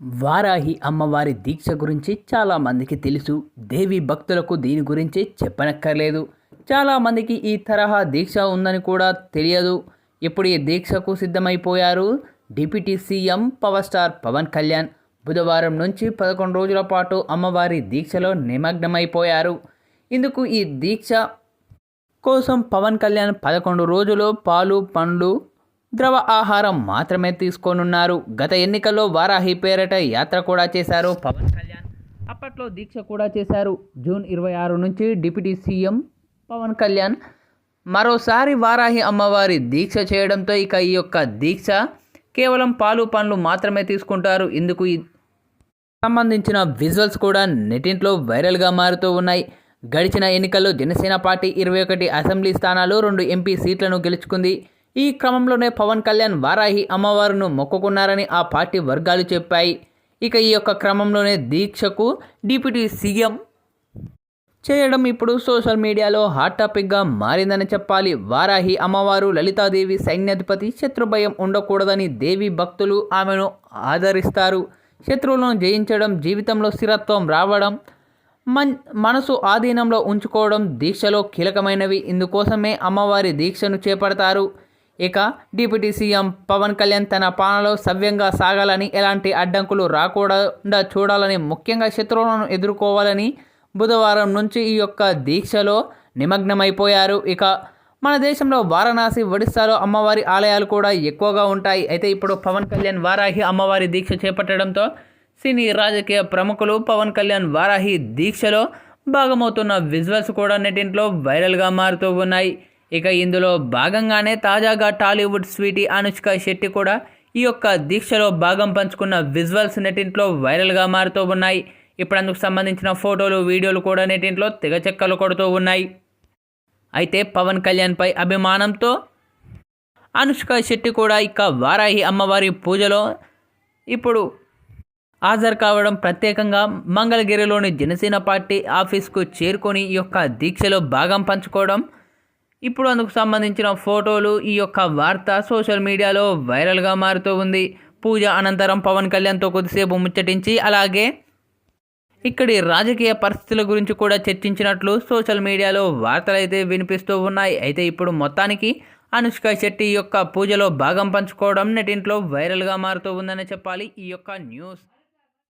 వారాహి అమ్మవారి దీక్ష గురించి చాలామందికి తెలుసు. దేవి భక్తులకు దీని గురించి చెప్పనక్కర్లేదు. చాలామందికి ఈ తరహా దీక్ష ఉందని కూడా తెలియదు. ఇప్పుడు ఈ దీక్షకు సిద్ధమైపోయారు? Deputy CM power star Pavan Kalyan బుధవారం నుంచి పదకొండు రోజుల పాటు అమ్మవారి దీక్షలో నిమగ్నమైపోయారు. ఇందుకు ఈ దీక్ష కోసం పవన్ కళ్యాణ్ పదకొండు రోజులు పాలు పండ్లు ద్రవ ఆహారం మాత్రమే తీసుకోనున్నారు. గత ఎన్నికల్లో వారాహి పేరట యాత్ర కూడా చేశారు పవన్ కళ్యాణ్. అప్పట్లో దీక్ష కూడా చేశారు. జూన్ ఇరవై ఆరు నుంచి డిప్యూటీ సీఎం పవన్ కళ్యాణ్. మరోసారి వారాహి అమ్మవారి దీక్ష చేయడంతో ఇక ఈ యొక్క దీక్ష కేవలం పాలు పండ్లు మాత్రమే తీసుకుంటారు. ఇందుకు సంబంధించిన విజువల్స్ కూడా నెటింట్లో వైరల్గా మారుతూ ఉన్నాయి. గడిచిన ఎన్నికల్లో జనసేన పార్టీ ఇరవై ఒకటి అసెంబ్లీ స్థానాలు రెండు ఎంపీ సీట్లను గెలుచుకుంది. ఈ క్రమంలోనే పవన్ కళ్యాణ్ వారాహి అమ్మవారును మొక్కుకున్నారని ఆ పార్టీ వర్గాలు చెప్పాయి. ఇక ఈ యొక్క క్రమంలోనే దీక్షకు డిప్యూటీ సీఎం చేయడం ఇప్పుడు సోషల్ మీడియాలో హాట్ టాపిక్గా మారిందని చెప్పాలి. వారాహి అమ్మవారు లలితాదేవి సైన్యాధిపతి శత్రుభయం ఉండకూడదని దేవి భక్తులు ఆమెను ఆదరిస్తారు. శత్రువులను జయించడం జీవితంలో స్థిరత్వం రావడం మన్ మనసు ఆధీనంలో ఉంచుకోవడం దీక్షలో కీలకమైనవి. ఇందుకోసమే అమ్మవారి దీక్షను చేపడతారు. ఇక డిప్యూటీ సీఎం పవన్ కళ్యాణ్ తన పాలనలో సవ్యంగా సాగాలని ఎలాంటి అడ్డంకులు రాకుండా చూడాలని ముఖ్యంగా శత్రువులను ఎదుర్కోవాలని బుధవారం నుంచి ఈ యొక్క దీక్షలో నిమగ్నమైపోయారు. ఇక మన దేశంలో వారణాసి ఒడిస్సాలో అమ్మవారి ఆలయాలు కూడా ఎక్కువగా ఉంటాయి. అయితే ఇప్పుడు పవన్ కళ్యాణ్ వారాహి అమ్మవారి దీక్ష చేపట్టడంతో సినీ రాజకీయ ప్రముఖులు పవన్ కళ్యాణ్ వారాహి దీక్షలో భాగమవుతున్న విజువల్స్ కూడా నెటింట్లో వైరల్గా మారుతూ ఉన్నాయి. ఇక ఇందులో భాగంగానే తాజాగా టాలీవుడ్ స్వీటీ అనుష్క శెట్టి కూడా ఈ యొక్క దీక్షలో భాగం పంచుకున్న విజువల్స్ నెటింట్లో వైరల్గా మారుతూ ఉన్నాయి. ఇప్పుడు అందుకు సంబంధించిన ఫోటోలు వీడియోలు కూడా నెటింట్లో తెగచెక్కలు కొడుతూ ఉన్నాయి. అయితే పవన్ కళ్యాణ్పై అభిమానంతో అనుష్క శెట్టి కూడా ఇక వారాహి అమ్మవారి పూజలో ఇప్పుడు హాజరు కావడం ప్రత్యేకంగా మంగళగిరిలోని జనసేన పార్టీ ఆఫీస్కు చేరుకొని ఈ యొక్క దీక్షలో భాగం పంచుకోవడం ఇప్పుడు అందుకు సంబంధించిన ఫోటోలు ఈ యొక్క వార్త సోషల్ మీడియాలో వైరల్గా మారుతూ ఉంది. పూజ అనంతరం పవన్ కళ్యాణ్తో కొద్దిసేపు ముచ్చటించి అలాగే ఇక్కడి రాజకీయ పరిస్థితుల గురించి కూడా చర్చించినట్లు సోషల్ మీడియాలో వార్తలు అయితే వినిపిస్తూ ఉన్నాయి. అయితే ఇప్పుడు మొత్తానికి అనుష్క శెట్టి యొక్క పూజలో భాగం పంచుకోవడం నెటింట్లో వైరల్గా మారుతూ ఉందని చెప్పాలి. ఈ యొక్క న్యూస్.